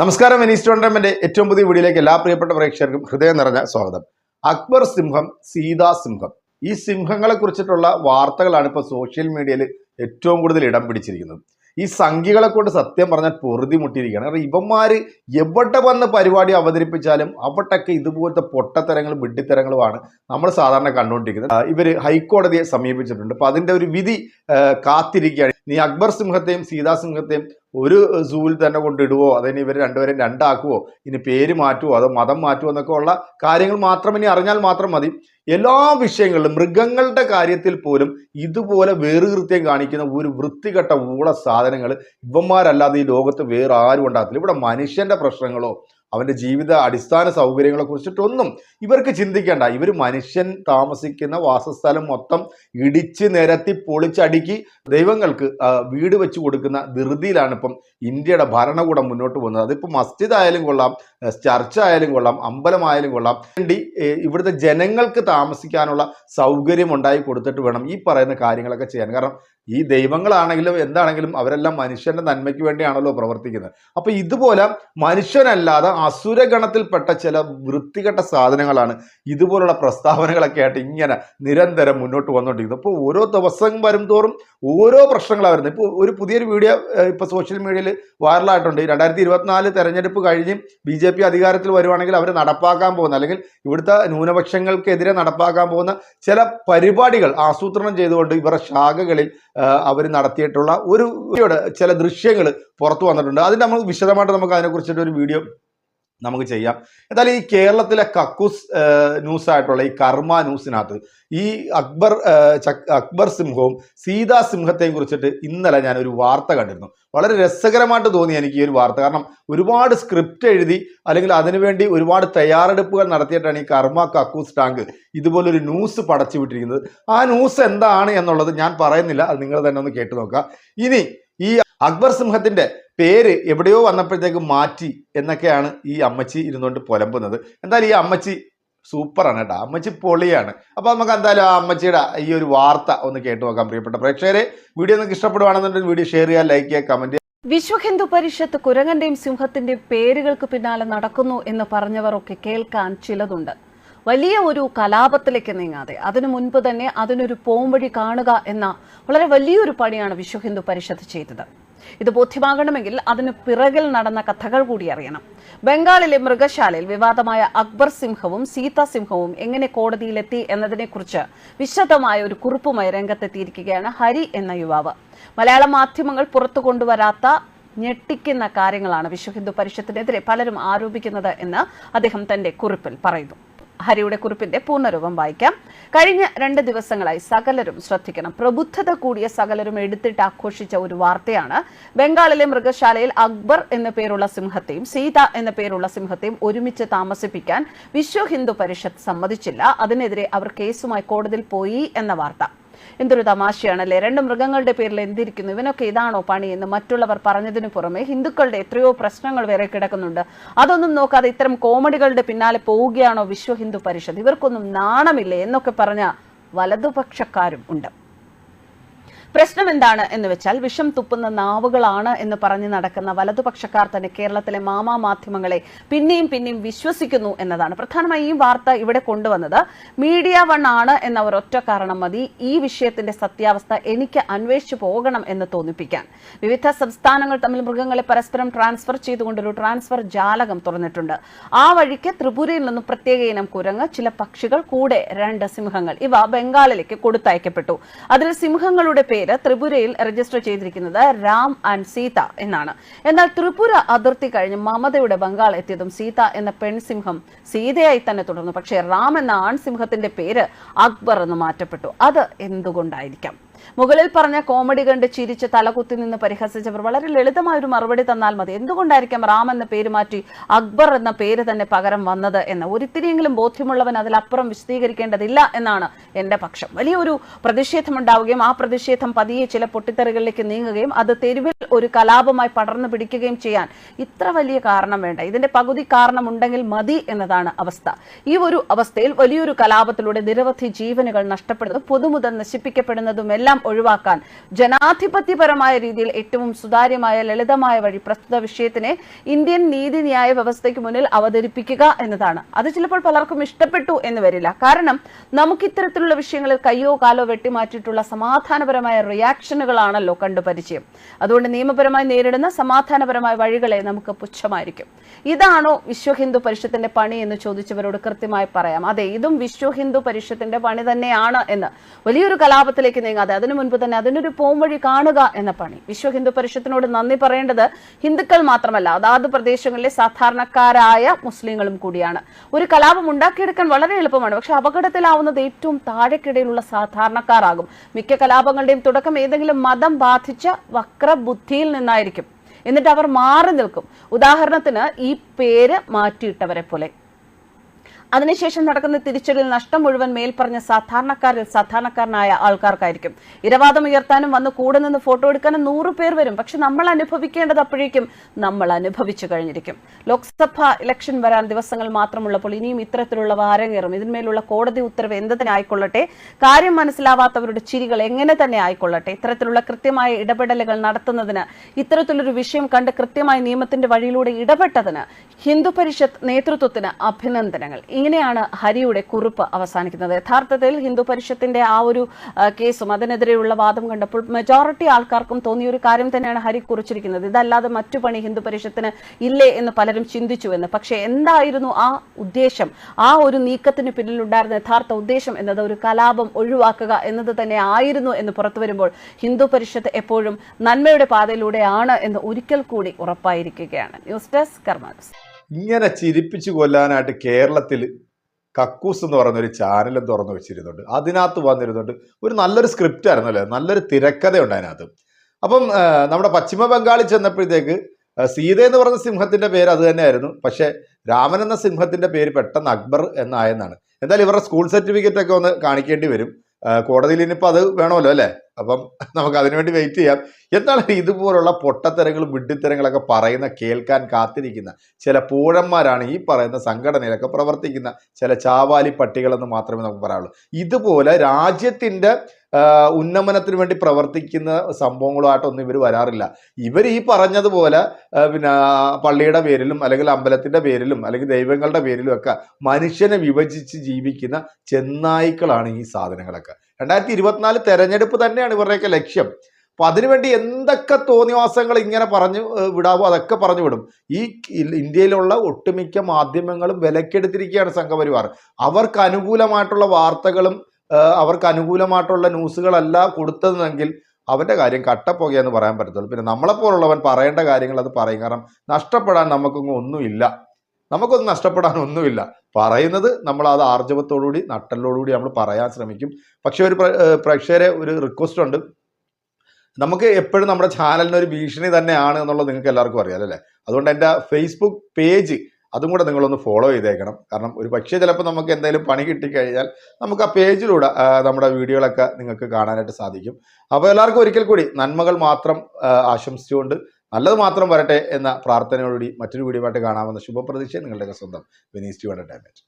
നമസ്കാരം Venice tournament ഏറ്റവും പുതിയ വീഡിയോയിലേക്ക് എല്ലാ പ്രിയപ്പെട്ട പ്രേക്ഷകർക്കും ഹൃദയം നിറഞ്ഞ സ്വാഗതം. അക്ബർ സിംഹം സീതാ സിംഹം. ഈ സിംഹങ്ങളെ കുറിച്ചിട്ടുള്ള വാർത്തകളാണ് ഇപ്പോൾ സോഷ്യൽ മീഡിയയിൽ ഏറ്റവും കൂടുതൽ ഇടം പിടിച്ചിരിക്കുന്നത്. ഈ സംഖ്യകളെ കൊണ്ട് സത്യം പറഞ്ഞാൽ പൊറുതി മുട്ടിയിരിക്കുകയാണ് കാരണം ഇവന്മാർ എവിടെ വന്ന് പരിപാടി അവതരിപ്പിച്ചാലും അവിടൊക്കെ ഇതുപോലത്തെ പൊട്ടത്തരങ്ങളും വിഡ്ഢിത്തരങ്ങളുമാണ് നമ്മൾ സാധാരണ കണ്ടുകൊണ്ടിരിക്കുന്നത്. ഇവർ ഹൈക്കോടതിയെ സമീപിച്ചിട്ടുണ്ട്. അപ്പൊ അതിന്റെ ഒരു വിധി കാത്തിരിക്കുകയാണ്. നീ അക്ബർ സിംഹത്തെയും സീതാ സിംഹത്തെയും ഒരു സൂവിൽ തന്നെ കൊണ്ടിടുവോ? അതിന് ഇവർ രണ്ടുപേരും രണ്ടാക്കുവോ? ഇനി പേര് മാറ്റുവോ? അതോ മതം മാറ്റുമോ എന്നൊക്കെ ഉള്ള കാര്യങ്ങൾ മാത്രം ഇനി അറിഞ്ഞാൽ മാത്രം മതി. എല്ലാ വിഷയങ്ങളിലും മൃഗങ്ങളുടെ കാര്യത്തിൽ പോലും ഇതുപോലെ വേറുകൃത്യം കാണിക്കുന്ന ഒരു വൃത്തികെട്ട ഊള സാധനങ്ങൾ ഇവന്മാരല്ലാതെ ഈ ലോകത്ത് വേറെ ആരും ഉണ്ടാകത്തില്ല. ഇവിടെ മനുഷ്യന്റെ പ്രശ്നങ്ങളോ അവന്റെ ജീവിത അടിസ്ഥാന സൗകര്യങ്ങളെ കുറിച്ചിട്ടൊന്നും ഇവർക്ക് ചിന്തിക്കേണ്ട. ഇവർ മനുഷ്യൻ താമസിക്കുന്ന വാസസ്ഥലം മൊത്തം ഇടിച്ച് നിരത്തി പൊളിച്ചടുക്കി ദൈവങ്ങൾക്ക് വീട് വെച്ച് കൊടുക്കുന്ന ധൃതിയിലാണ് ഇപ്പം ഇന്ത്യയുടെ ഭരണകൂടം മുന്നോട്ട് പോകുന്നത്. അതിപ്പോൾ മസ്ജിദ് ആയാലും കൊള്ളാം ചർച്ച ആയാലും കൊള്ളാം അമ്പലമായാലും കൊള്ളാം. വേണ്ടി ഇവിടുത്തെ ജനങ്ങൾക്ക് താമസിക്കാനുള്ള സൗകര്യം ഉണ്ടായി കൊടുത്തിട്ട് വേണം ഈ പറയുന്ന കാര്യങ്ങളൊക്കെ ചെയ്യാൻ. കാരണം ഈ ദൈവങ്ങളാണെങ്കിലും എന്താണെങ്കിലും അവരെല്ലാം മനുഷ്യന്റെ നന്മയ്ക്ക് വേണ്ടിയാണല്ലോ പ്രവർത്തിക്കുന്നത്. അപ്പൊ ഇതുപോലെ മനുഷ്യനല്ലാതെ അസുരഗണത്തിൽപ്പെട്ട ചില വൃത്തികെട്ട സാധനങ്ങളാണ് ഇതുപോലുള്ള പ്രസ്താവനകളൊക്കെ ആയിട്ട് ഇങ്ങനെ നിരന്തരം മുന്നോട്ട് വന്നുകൊണ്ടിരിക്കുന്നത്. അപ്പോൾ ഓരോ ദിവസം വരും തോറും ഓരോ പ്രശ്നങ്ങളാണ് വരുന്നത്. ഇപ്പോൾ ഒരു പുതിയൊരു വീഡിയോ ഇപ്പോൾ സോഷ്യൽ മീഡിയയിൽ വൈറലായിട്ടുണ്ട്. രണ്ടായിരത്തി ഇരുപത്തിനാല് തെരഞ്ഞെടുപ്പ് കഴിഞ്ഞ് ബി ജെ പി അധികാരത്തിൽ വരുവാണെങ്കിൽ അവർ നടപ്പാക്കാൻ പോകുന്ന അല്ലെങ്കിൽ ഇവിടുത്തെ ന്യൂനപക്ഷങ്ങൾക്കെതിരെ നടപ്പാക്കാൻ പോകുന്ന ചില പരിപാടികൾ ആസൂത്രണം ചെയ്തുകൊണ്ട് ഇവരുടെ ശാഖകളിൽ അവർ നടത്തിയിട്ടുള്ള ഒരു ചില ദൃശ്യങ്ങൾ പുറത്തു വന്നിട്ടുണ്ട്. അതിന് നമ്മൾ വിശദമായിട്ട് നമുക്ക് അതിനെക്കുറിച്ചിട്ട് ഒരു വീഡിയോ നമുക്ക് ചെയ്യാം. എന്തായാലും ഈ കേരളത്തിലെ കക്കൂസ് ന്യൂസ് ആയിട്ടുള്ള ഈ കർമ്മ ന്യൂസിനകത്ത് ഈ അക്ബർ അക്ബർ സിംഹവും സീതാ സിംഹത്തെയും കുറിച്ചിട്ട് ഇന്നലെ ഞാൻ ഒരു വാർത്ത കണ്ടിരുന്നു. വളരെ രസകരമായിട്ട് തോന്നി എനിക്ക് ഈ ഒരു വാർത്ത. കാരണം ഒരുപാട് സ്ക്രിപ്റ്റ് എഴുതി അല്ലെങ്കിൽ അതിനുവേണ്ടി ഒരുപാട് തയ്യാറെടുപ്പുകൾ നടത്തിയിട്ടാണ് ഈ കർമ്മ കക്കൂസ് ടാങ്ക് ഇതുപോലൊരു ന്യൂസ് പടച്ചു വിട്ടിരിക്കുന്നത് ആ ന്യൂസ് എന്താണ് എന്നുള്ളത് ഞാൻ പറയുന്നില്ല. അത് നിങ്ങൾ തന്നെ ഒന്ന് കേട്ടു നോക്കുക. ഇനി അക്ബർ സിംഹത്തിന്റെ പേര് എവിടെയോ വന്നപ്പോഴത്തേക്ക് മാറ്റി എന്നൊക്കെയാണ് ഈ അമ്മച്ചി ഇരുന്നുകൊണ്ട് പുലമ്പുന്നത്. എന്തായാലും ഈ അമ്മച്ചി സൂപ്പറാണ് കേട്ടോ. അമ്മച്ചി പൊളിയാണ്. അപ്പോൾ നമുക്ക് എന്തായാലും ആ അമ്മച്ചിയുടെ ഈ ഒരു വാർത്ത ഒന്ന് കേട്ടു നോക്കാം പ്രിയപ്പെട്ട പ്രേക്ഷകരെ. വീഡിയോ നിങ്ങൾക്ക് ഇഷ്ടപ്പെടുവാണെന്നുണ്ടെങ്കിൽ വീഡിയോ ഷെയർ ചെയ്യുക ലൈക്ക് ചെയ്യുക കമന്റ് വിശ്വ ഹിന്ദു പരിഷത്ത് കുരങ്ങന്റെയും സിംഹത്തിന്റെയും പേരുകൾക്ക് പിന്നാലെ നടക്കുന്നു എന്ന് പറഞ്ഞവരൊക്കെ കേൾക്കാൻ ചിലതുണ്ട്. വലിയ ഒരു കലാപത്തിലേക്ക് നീങ്ങാതെ അതിനു മുൻപ് തന്നെ അതിനൊരു പോംവഴി കാണുക എന്ന വളരെ വലിയൊരു പണിയാണ് വിശ്വ ഹിന്ദു പരിഷത്ത് ചെയ്തത്. ഇത് ബോധ്യമാകണമെങ്കിൽ അതിന് പിറകിൽ നടന്ന കഥകൾ കൂടി അറിയണം. ബംഗാളിലെ മൃഗശാലയിൽ വിവാദമായ അക്ബർ സിംഹവും സീതാ സിംഹവും എങ്ങനെ കോടതിയിലെത്തി എന്നതിനെക്കുറിച്ച് വിശദമായ ഒരു കുറിപ്പുമായി രംഗത്തെത്തിയിരിക്കുകയാണ് ഹരി എന്ന യുവാവ്. മലയാള മാധ്യമങ്ങൾ പുറത്തു കൊണ്ടുവരാത്ത ഞെട്ടിക്കുന്ന കാര്യങ്ങളാണ് വിശ്വ ഹിന്ദു പരിഷത്തിനെതിരെ പലരും ആരോപിക്കുന്നത് എന്ന് അദ്ദേഹം തന്റെ കുറിപ്പിൽ പറയുന്നു. ഹരിയുടെ കുറിപ്പിന്റെ പൂർണരൂപം വായിക്കാം. കഴിഞ്ഞ രണ്ട് ദിവസങ്ങളായി സകലരും ശ്രദ്ധിക്കണം. പ്രബുദ്ധത കൂടിയ സകലരും എടുത്തിട്ട് ആഘോഷിച്ച ഒരു വാർത്തയാണ് ബംഗാളിലെ മൃഗശാലയിൽ അക്ബർ എന്ന പേരുള്ള സിംഹത്തെയും സീത എന്ന പേരുള്ള സിംഹത്തെയും ഒരുമിച്ച് താമസിപ്പിക്കാൻ വിശ്വ ഹിന്ദു പരിഷത്ത് സമ്മതിച്ചില്ല. അതിനെതിരെ അവർ കേസുമായി കോടതിയിൽ പോയി എന്ന വാർത്ത. എന്തൊരു തമാശയാണല്ലേ? രണ്ട് മൃഗങ്ങളുടെ പേരിൽ എന്തിരിക്കുന്നു? ഇവനൊക്കെ ഇതാണോ പണി എന്ന് മറ്റുള്ളവർ പറഞ്ഞതിന് പുറമെ ഹിന്ദുക്കളുടെ എത്രയോ പ്രശ്നങ്ങൾ വരെ കിടക്കുന്നുണ്ട്. അതൊന്നും നോക്കാതെ ഇത്തരം കോമഡികളുടെ പിന്നാലെ പോവുകയാണോ വിശ്വ ഹിന്ദു പരിഷത്ത്? ഇവർക്കൊന്നും നാണമില്ലേ എന്നൊക്കെ പറഞ്ഞ വലതുപക്ഷക്കാരും ഉണ്ട്. പ്രശ്നം എന്താണ് എന്ന് വെച്ചാൽ വിഷം തുപ്പുന്ന നാവുകളാണ് എന്ന് പറഞ്ഞ് നടക്കുന്ന വലതുപക്ഷക്കാർ തന്നെ കേരളത്തിലെ മാമാ മാധ്യമങ്ങളെ പിന്നെയും പിന്നെയും വിശ്വസിക്കുന്നു എന്നതാണ്. പ്രധാനമായി ഈ വാർത്ത ഇവിടെ കൊണ്ടുവന്നത് മീഡിയ വൺ ആണ് എന്ന ഒരൊറ്റ കാരണം മതി. ഈ വിഷയത്തിന്റെ സത്യാവസ്ഥ എനിക്ക് അന്വേഷിച്ചു പോകണം എന്ന് തോന്നിപ്പിക്കാൻ. വിവിധ സംസ്ഥാനങ്ങൾ തമ്മിൽ മൃഗങ്ങളെ പരസ്പരം ട്രാൻസ്ഫർ ചെയ്തുകൊണ്ടൊരു ട്രാൻസ്ഫർ ജാലകം തുറന്നിട്ടുണ്ട്. ആ വഴിക്ക് ത്രിപുരയിൽ നിന്നും പ്രത്യേക ഇനം കുരങ്ങ് ചില പക്ഷികൾ കൂടെ രണ്ട് സിംഹങ്ങൾ ഇവ ബംഗാളിലേക്ക് കൊടുത്തയക്കപ്പെട്ടു. അതിൽ സിംഹങ്ങളുടെ പേര് ത്രിപുരയിൽ രജിസ്റ്റർ ചെയ്തിരിക്കുന്നത് രാം ആൻഡ് സീത എന്നാണ്. എന്നാൽ ത്രിപുര അതിർത്തി കഴിഞ്ഞ് മമതയുടെ ബംഗാൾ എത്തിയതും സീത എന്ന പെൺസിംഹം സീതയായി തന്നെ തുടർന്നു. പക്ഷേ റാം എന്ന ആൺസിംഹത്തിന്റെ പേര് അക്ബർ എന്ന് മാറ്റപ്പെട്ടു. അത് എന്തുകൊണ്ടായിരിക്കാം? മുകളിൽ പറഞ്ഞ കോമഡി കണ്ട് ചിരിച്ച് തലകുത്തി നിന്ന് പരിഹസിച്ചവർ വളരെ ലളിതമായ ഒരു മറുപടി തന്നാൽ മതി. എന്തുകൊണ്ടായിരിക്കാം റാം എന്ന പേര് മാറ്റി അക്ബർ എന്ന പേര് തന്നെ പകരം വന്നത് എന്ന്? ഒരിത്തിരിയെങ്കിലും ബോധ്യമുള്ളവൻ അതിലപ്പുറം വിശദീകരിക്കേണ്ടതില്ല എന്നാണ് എന്റെ പക്ഷം. വലിയൊരു പ്രതിഷേധം ഉണ്ടാവുകയും ആ പ്രതിഷേധം പതിയെ ചില പൊട്ടിത്തെറികളിലേക്ക് നീങ്ങുകയും അത് തെരുവിൽ ഒരു കലാപമായി പടർന്നു പിടിക്കുകയും ചെയ്യാൻ ഇത്ര വലിയ കാരണം വേണ്ട. ഇതിന്റെ പകുതി കാരണം ഉണ്ടെങ്കിൽ മതി എന്നതാണ് അവസ്ഥ. ഈ ഒരു അവസ്ഥയിൽ വലിയൊരു കലാപത്തിലൂടെ നിരവധി ജീവനുകൾ നഷ്ടപ്പെടുന്നതും പൊതുമുതൽ നശിപ്പിക്കപ്പെടുന്നതുമെല്ലാം എല്ലാം ഒഴിവാക്കാൻ ജനാധിപത്യപരമായ രീതിയിൽ ഏറ്റവും സുതാര്യമായ ലളിതമായ വഴി പ്രസ്തുത വിഷയത്തിനെ ഇന്ത്യൻ നീതിന്യായ വ്യവസ്ഥയ്ക്ക് മുന്നിൽ അവതരിപ്പിക്കുക എന്നതാണ്. അത് ചിലപ്പോൾ പലർക്കും ഇഷ്ടപ്പെട്ടു എന്ന് വരില്ല. കാരണം നമുക്ക് ഇത്തരത്തിലുള്ള വിഷയങ്ങളിൽ കയ്യോ കാലോ വെട്ടിമാറ്റിയിട്ടുള്ള സമാധാനപരമായ റിയാക്ഷനുകളാണല്ലോ കണ്ടു പരിചയം. അതുകൊണ്ട് നിയമപരമായി നേരിടുന്ന സമാധാനപരമായ വഴികളെ നമുക്ക് പുച്ഛമായിരിക്കും. ഇതാണോ വിശ്വ ഹിന്ദു പരിഷത്തിന്റെ പണി എന്ന് ചോദിച്ചവരോട് കൃത്യമായി പറയാം. അതെ ഇതും വിശ്വ ഹിന്ദു പരിഷത്തിന്റെ പണി തന്നെയാണ് എന്ന്. വലിയൊരു കലാപത്തിലേക്ക് നീങ്ങാതെ അതിനു മുൻപ് തന്നെ അതിനൊരു പോംവഴി കാണുക എന്ന പണി. വിശ്വ ഹിന്ദു പരിഷത്തിനോട് നന്ദി പറയേണ്ടത് ഹിന്ദുക്കൾ മാത്രമല്ല അതാത് പ്രദേശങ്ങളിലെ സാധാരണക്കാരായ മുസ്ലിങ്ങളും കൂടിയാണ്. ഒരു കലാപം ഉണ്ടാക്കിയെടുക്കാൻ വളരെ എളുപ്പമാണ് പക്ഷെ അപകടത്തിലാവുന്നത് ഏറ്റവും താഴെക്കിടയിലുള്ള സാധാരണക്കാരാകും. മിക്ക കലാപങ്ങളുടെയും തുടക്കം ഏതെങ്കിലും മതം ബാധിച്ച വക്രബുദ്ധിയിൽ നിന്നായിരിക്കും. എന്നിട്ട് അവർ മാറി നിൽക്കും. ഉദാഹരണത്തിന് ഈ പേര് മാറ്റിയിട്ടവരെ പോലെ. അതിനുശേഷം നടക്കുന്ന തിരിച്ചടിയിൽ നഷ്ടം മുഴുവൻ മേൽപ്പറഞ്ഞ സാധാരണക്കാരിൽ സാധാരണക്കാരനായ ആൾക്കാർക്കായിരിക്കും. ഇരവാദം ഉയർത്താനും വന്ന് കൂടെ നിന്ന് ഫോട്ടോ എടുക്കാനും നൂറ് പേർ വരും. പക്ഷെ നമ്മൾ അനുഭവിക്കേണ്ടത് അപ്പോഴേക്കും നമ്മൾ അനുഭവിച്ചു കഴിഞ്ഞിരിക്കും. ലോക്സഭ ഇലക്ഷൻ വരാൻ ദിവസങ്ങൾ മാത്രമുള്ളപ്പോൾ ഇനിയും ഇത്തരത്തിലുള്ളവ അരങ്ങേറും ഇതിന്മേലുള്ള കോടതി ഉത്തരവ് എന്തിനായിക്കൊള്ളട്ടെ കാര്യം മനസ്സിലാവാത്തവരുടെ ചിരികൾ എങ്ങനെ തന്നെ ആയിക്കൊള്ളട്ടെ? ഇത്തരത്തിലുള്ള കൃത്യമായ ഇടപെടലുകൾ നടത്തുന്നതിന് ഇത്തരത്തിലൊരു വിഷയം കണ്ട് കൃത്യമായി നിയമത്തിന്റെ വഴിയിലൂടെ ഇടപെട്ടതിന് ഹിന്ദു പരിഷത്ത് നേതൃത്വത്തിന് അഭിനന്ദനങ്ങൾ. ഇങ്ങനെയാണ് ഹരിയുടെ കുറിപ്പ് അവസാനിക്കുന്നത്. യഥാർത്ഥത്തിൽ ഹിന്ദു പരിഷത്തിന്റെ ആ ഒരു കേസും അതിനെതിരെയുള്ള വാദം കണ്ടപ്പോൾ മെജോറിറ്റി ആൾക്കാർക്കും തോന്നിയ ഒരു കാര്യം തന്നെയാണ് ഹരി കുറിച്ചിരിക്കുന്നത്. ഇതല്ലാതെ മറ്റു പണി ഹിന്ദു പരിഷത്തിന് ഇല്ലേ എന്ന് പലരും ചിന്തിച്ചു എന്ന്. പക്ഷേ എന്തായിരുന്നു ആ ഉദ്ദേശം? ആ ഒരു നീക്കത്തിന് പിന്നിലുണ്ടായിരുന്ന യഥാർത്ഥ ഉദ്ദേശം എന്നത് ഒരു കലാപം ഒഴിവാക്കുക എന്നത് തന്നെ ആയിരുന്നു എന്ന് പുറത്തു വരുമ്പോൾ ഹിന്ദു പരിഷത്ത് എപ്പോഴും നന്മയുടെ പാതയിലൂടെയാണ് എന്ന് ഒരിക്കൽ കൂടി ഉറപ്പായിരിക്കുകയാണ്. ന്യൂസ് ഡെസ്ക് കർമാനസ് ഇങ്ങനെ ചിരിപ്പിച്ചു കൊല്ലാനായിട്ട് കേരളത്തിൽ കക്കൂസ് എന്ന് പറയുന്ന ഒരു ചാനലും തുറന്നു വെച്ചിരുന്നുണ്ട്. അതിനകത്ത് വന്നിരുന്നുണ്ട്. ഒരു നല്ലൊരു സ്ക്രിപ്റ്റ് ആയിരുന്നു അല്ലേ? നല്ലൊരു തിരക്കഥയുണ്ട് അതിനകത്ത്. അപ്പം നമ്മുടെ പശ്ചിമ ബംഗാളിൽ ചെന്നപ്പോഴത്തേക്ക് സീത എന്ന് പറഞ്ഞ സിംഹത്തിന്റെ പേര് അത് തന്നെയായിരുന്നു. പക്ഷെ രാമൻ എന്ന സിംഹത്തിന്റെ പേര് പെട്ടെന്ന് അക്ബർ എന്നായെന്നാണ്. എന്തായാലും ഇവരുടെ സ്കൂൾ സർട്ടിഫിക്കറ്റ് ഒക്കെ ഒന്ന് കാണിക്കേണ്ടി വരും. കോടതിയിൽ ഇനിയിപ്പോൾ അത് വേണമല്ലോ അല്ലേ? അപ്പം നമുക്ക് അതിനുവേണ്ടി വെയിറ്റ് ചെയ്യാം. എന്നാൽ ഇതുപോലുള്ള പൊട്ടത്തരങ്ങളും വിഡ്ഢിത്തരങ്ങളൊക്കെ പറയുന്ന കേൾക്കാൻ കാത്തിരിക്കുന്ന ചില പൂഴന്മാരാണ് ഈ പറയുന്ന സംഘടനയിലൊക്കെ പ്രവർത്തിക്കുന്ന ചില ചാവാലി പട്ടികളെന്ന് മാത്രമേ നമുക്ക് പറയാനുള്ളൂ. ഇതുപോലെ രാജ്യത്തിന്റെ ഉന്നമനത്തിന് വേണ്ടി പ്രവർത്തിക്കുന്ന സംഭവങ്ങളുമായിട്ടൊന്നും ഇവർ വരാറില്ല. ഇവർ ഈ പറഞ്ഞതുപോലെ പിന്നെ പള്ളിയുടെ പേരിലും അല്ലെങ്കിൽ അമ്പലത്തിന്റെ പേരിലും അല്ലെങ്കിൽ ദൈവങ്ങളുടെ പേരിലും ഒക്കെ മനുഷ്യനെ വിഭജിച്ച് ജീവിക്കുന്ന ചെന്നായ്ക്കളാണ് ഈ സാധനങ്ങളൊക്കെ. രണ്ടായിരത്തി ഇരുപത്തിനാല് തെരഞ്ഞെടുപ്പ് തന്നെയാണ് ഇവരുടെയൊക്കെ ലക്ഷ്യം. അപ്പൊ അതിനുവേണ്ടി എന്തൊക്കെ തോന്നിവാസങ്ങൾ ഇങ്ങനെ പറഞ്ഞു വിടാവോ? അതൊക്കെ പറഞ്ഞു വിടും. ഈ ഇന്ത്യയിലുള്ള ഒട്ടുമിക്ക മാധ്യമങ്ങളും വിലക്കെടുത്തിരിക്കുകയാണ് സംഘപരിവാർ. അവർക്ക് അനുകൂലമായിട്ടുള്ള വാർത്തകളും അവർക്ക് അനുകൂലമായിട്ടുള്ള ന്യൂസുകളല്ല കൊടുത്തതെങ്കിൽ അവന്റെ കാര്യം കട്ടപ്പുകയെന്ന് പറയാൻ പറ്റത്തുള്ളൂ. പിന്നെ നമ്മളെപ്പോലുള്ളവൻ പറയേണ്ട കാര്യങ്ങൾ അത് പറയും. കാരണം നഷ്ടപ്പെടാൻ നമുക്കൊന്നും ഒന്നുമില്ല. നമുക്കൊന്നും നഷ്ടപ്പെടാനൊന്നുമില്ല. പറയുന്നത് നമ്മൾ അത് ആർജവത്തോടുകൂടി നട്ടലോടുകൂടി നമ്മൾ പറയാൻ ശ്രമിക്കും. പക്ഷേ ഒരു പ്ര- പ്രേക്ഷകരെ ഒരു റിക്വസ്റ്റ് ഉണ്ട്. നമുക്ക് എപ്പോഴും നമ്മുടെ ചാനലിന് ഒരു ഭീഷണി തന്നെയാണ് എന്നുള്ളത് നിങ്ങൾക്ക് എല്ലാവർക്കും അറിയാം അല്ലേ? അതുകൊണ്ട് എന്റെ ഫേസ്ബുക്ക് പേജ് അതും കൂടെ നിങ്ങളൊന്ന് ഫോളോ ചെയ്തേക്കണം. കാരണം ഒരു പക്ഷേ ചിലപ്പോൾ നമുക്ക് എന്തെങ്കിലും പണി കിട്ടിക്കഴിഞ്ഞാൽ നമുക്ക് ആ പേജിലൂടെ നമ്മുടെ വീഡിയോകളൊക്കെ നിങ്ങൾക്ക് കാണാനായിട്ട് സാധിക്കും. അപ്പോൾ എല്ലാവർക്കും ഒരിക്കൽ കൂടി നന്മകൾ മാത്രം ആശംസിച്ചുകൊണ്ട് നല്ലത് മാത്രം വരട്ടെ എന്ന പ്രാർത്ഥനയോടുകൂടി മറ്റൊരു വീഡിയോ ആയിട്ട് കാണാമെന്ന ശുഭപ്രതീക്ഷ നിങ്ങളുടെയൊക്കെ സ്വന്തം വിനീസ് ടു എന്റർടൈൻമെന്റ്